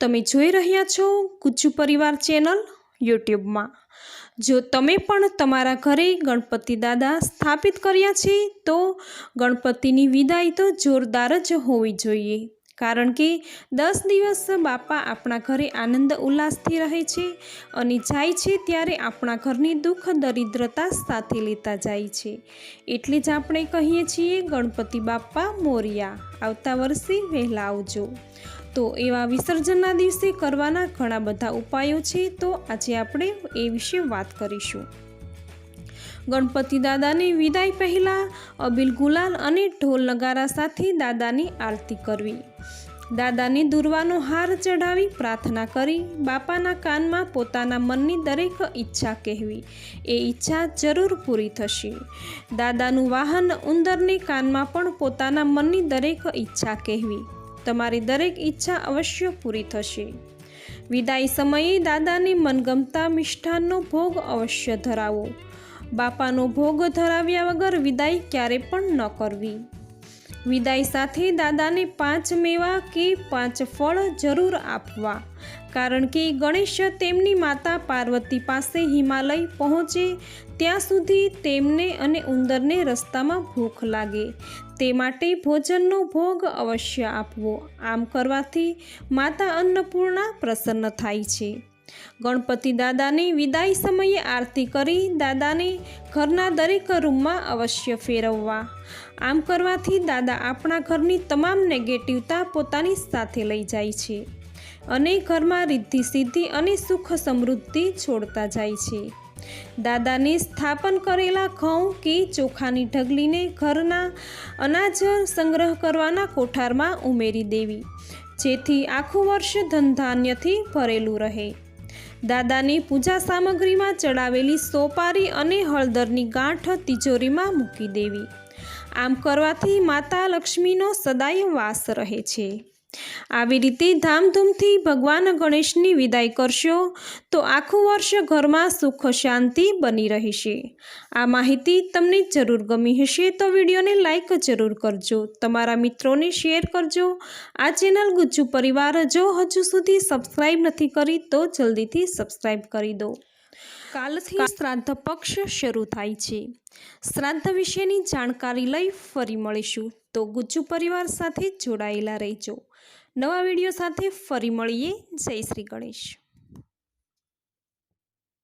તમે જોઈ રહ્યા છો ગુજ્જુ પરિવાર ચેનલ યુટ્યુબમાં. જો તમે પણ તમારા ઘરે ગણપતિ દાદા સ્થાપિત કર્યા છે, તો ગણપતિની વિદાય તો જોરદાર જ હોવી જોઈએ. કારણ કે દસ દિવસ બાપા આપણા ઘરે આનંદ ઉલ્લાસથી રહે છે અને જાય છે ત્યારે આપણા ઘરની દુઃખ, દરિદ્રતા સાથે લેતા જાય છે. એટલે જ આપણે કહીએ છીએ ગણપતિ બાપ્પા મોરિયા. આવતા વર્ષે વહેલા આવજો. તો એવા વિસર્જનના દિવસે કરવાના ઘણા બધા ઉપાયો છે, તો આજે આપણે એ વિશે વાત કરીશું. ગણપતિ દાદાની વિદાય પહેલાં અબિલ ગુલાલ અને ઢોલ નગારા સાથે દાદાની આરતી કરવી. દાદાને દુર્વાનો હાર ચઢાવી પ્રાર્થના કરી, બાપાના કાનમાં પોતાના મનની દરેક ઈચ્છા કહેવી. એ ઈચ્છા જરૂર પૂરી થશે. દાદાનું વાહન ઉંદરને કાનમાં પણ પોતાના મનની દરેક ઈચ્છા કહેવી. તમારી દરેક ઈચ્છા અવશ્ય પૂરી થશે. વિદાય સમયે દાદાને મનગમતા મિષ્ઠાનનો ભોગ અવશ્ય ધરાવો. બાપાનો ભોગ ધરાવ્યા વગર વિદાય ક્યારે પણ ન કરવી. વિદાય સાથે દાદાને પાંચ મેવા કે પાંચ ફળ જરૂર આપવા. કારણ કે ગણેશ તેમની માતા પાર્વતી પાસે હિમાલય પહોંચે, ત્યાં સુધી તેમને અને ઉંદરને રસ્તામાં ભૂખ લાગે. તે માટે ભોજનનો ભોગ અવશ્ય આપવો. આમ કરવાથી માતા અન્નપૂર્ણા પ્રસન્ન થાય છે. ગણપતિ દાદાને વિદાય સમયે આરતી કરી દાદાને ઘરના દરેક રૂમમાં અવશ્ય ફેરવવા. આમ કરવાથી દાદા આપણા ઘરની તમામ નેગેટિવતા પોતાની સાથે લઈ જાય છે અને ઘરમાં રિદ્ધિ સિદ્ધિ અને સુખ સમૃદ્ધિ છોડતા જાય છે. દાદાને સ્થાપન કરેલા ઘઉં કે ચોખાની ઢગલીને ઘરના અનાજ સંગ્રહ કરવાના કોઠારમાં ઉમેરી દેવી, જેથી આખું વર્ષ ધનધાન્યથી ભરેલું રહે. દાદાની પૂજા સામગ્રીમાં ચડાવેલી સોપારી અને હળદરની ગાંઠ તિજોરીમાં મૂકી દેવી. આમ કરવાથી માતા લક્ષ્મીનો સદાય વાસ રહે છે. આવી રીતે ધામધૂમથી ભગવાન ગણેશની વિદાય કરશો તો આખું વર્ષ ઘરમાં સુખ શાંતિ બની રહેશે. આ માહિતી તમને જરૂર ગમી હશે તો વિડીયોને લાઇક જરૂર કરજો, તમારા મિત્રોને શેર કરજો. આ ચેનલ ગુજ્જુ પરિવાર જો હજુ સુધી સબસ્ક્રાઈબ નથી કરી તો જલ્દીથી સબસ્ક્રાઈબ કરી દો. કાલથી શ્રાદ્ધ પક્ષ શરૂ થાય છે. શ્રાદ્ધ વિશેની જાણકારી લઈ ફરી મળીશું. તો ગુજ્જુ પરિવાર સાથે જોડાયેલા રહેજો. નવા વીડિયો સાથે ફરી મળીએ. જય શ્રી ગણેશ.